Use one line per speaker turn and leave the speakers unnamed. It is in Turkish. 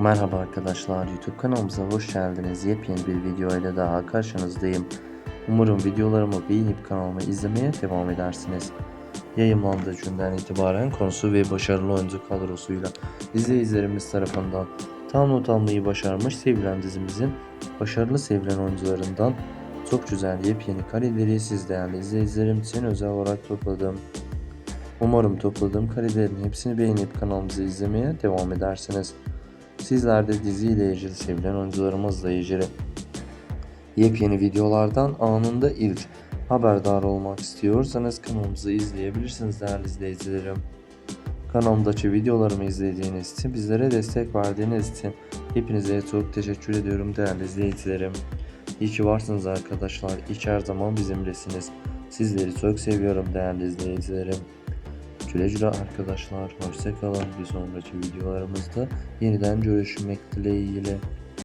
Merhaba arkadaşlar YouTube kanalımıza hoş geldiniz. Yepyeni bir video ile daha karşınızdayım. Umarım videolarımı beğenip kanalımı izlemeye devam edersiniz. Yayınlandığı günden itibaren konusu ve başarılı oyuncu kadrosuyla izleyicilerimiz tarafından tam not almayı başarmış sevilen dizimizin başarılı sevilen oyuncularından çok güzel yepyeni kareleri siz değerli izleyicilerim için özel olarak topladım. Umarım topladığım karelerin hepsini beğenip kanalımızı izlemeye devam edersiniz. Sizler de diziyle ilgili sevilen oyuncularımızla ilgili yepyeni videolardan anında ilk haberdar olmak istiyorsanız kanalımızı izleyebilirsiniz değerli izleyicilerim. Kanalımdaki videolarımı izlediğiniz için, bizlere destek verdiğiniz için hepinize çok teşekkür ediyorum değerli izleyicilerim. İyi ki varsınız arkadaşlar. İyi her zaman bizimlesiniz. Sizleri çok seviyorum değerli izleyicilerim. Güle güle arkadaşlar. Hoşçakalın. Bir sonraki videolarımızda yeniden görüşmek dileğiyle.